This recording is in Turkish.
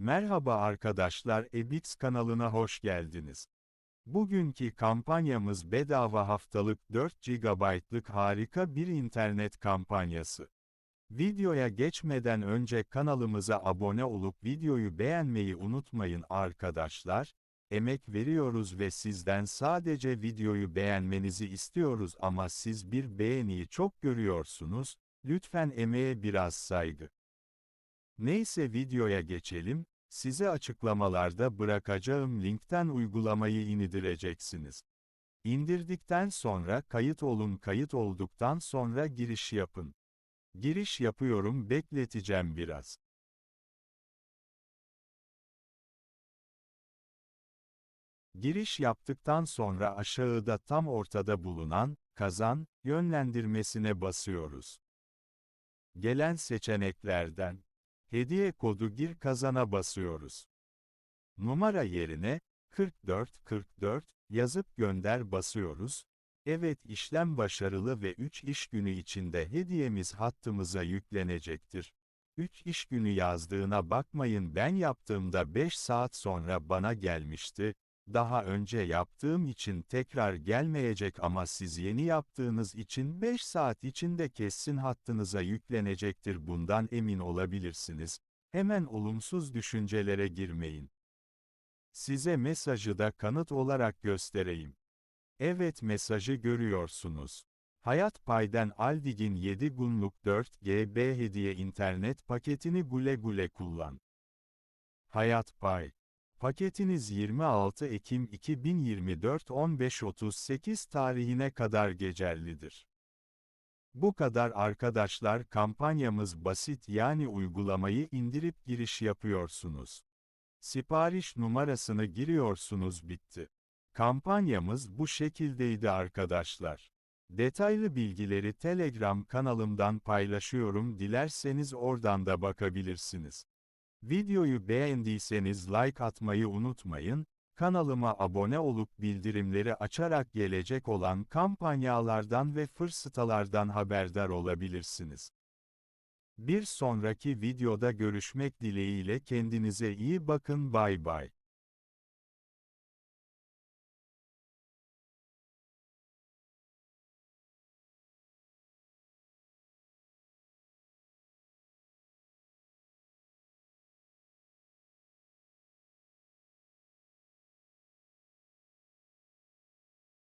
Merhaba arkadaşlar Ebix kanalına hoş geldiniz. Bugünkü kampanyamız bedava haftalık 4 GB'lık harika bir internet kampanyası. Videoya geçmeden önce kanalımıza abone olup videoyu beğenmeyi unutmayın arkadaşlar. Emek veriyoruz ve sizden sadece videoyu beğenmenizi istiyoruz ama siz bir beğeniyi çok görüyorsunuz. Lütfen emeğe biraz saygı. Neyse videoya geçelim, size açıklamalarda bırakacağım linkten uygulamayı indireceksiniz. İndirdikten sonra kayıt olun kayıt olduktan sonra giriş yapın. Giriş yapıyorum bekleteceğim biraz. Giriş yaptıktan sonra aşağıda tam ortada bulunan, kazan, yönlendirmesine basıyoruz. Gelen seçeneklerden, hediye kodu gir kazana basıyoruz. Numara yerine, 4444, yazıp gönder basıyoruz. Evet işlem başarılı ve 3 iş günü içinde hediyemiz hattımıza yüklenecektir. 3 iş günü yazdığına bakmayın ben yaptığımda 5 saat sonra bana gelmişti. Daha önce yaptığım için tekrar gelmeyecek ama siz yeni yaptığınız için 5 saat içinde kesin hattınıza yüklenecektir bundan emin olabilirsiniz. Hemen olumsuz düşüncelere girmeyin. Size mesajı da kanıt olarak göstereyim. Evet mesajı görüyorsunuz. Hayat Pay'den Aldig'in 7 günlük 4 GB hediye internet paketini güle güle kullan. Hayat Pay Paketiniz 26 Ekim 2024 15.38 tarihine kadar geçerlidir. Bu kadar arkadaşlar kampanyamız basit yani uygulamayı indirip giriş yapıyorsunuz. Sipariş numarasını giriyorsunuz bitti. Kampanyamız bu şekildeydi arkadaşlar. Detaylı bilgileri Telegram kanalımdan paylaşıyorum dilerseniz oradan da bakabilirsiniz. Videoyu beğendiyseniz like atmayı unutmayın, kanalıma abone olup bildirimleri açarak gelecek olan kampanyalardan ve fırsatlardan haberdar olabilirsiniz. Bir sonraki videoda görüşmek dileğiyle kendinize iyi bakın bay bay.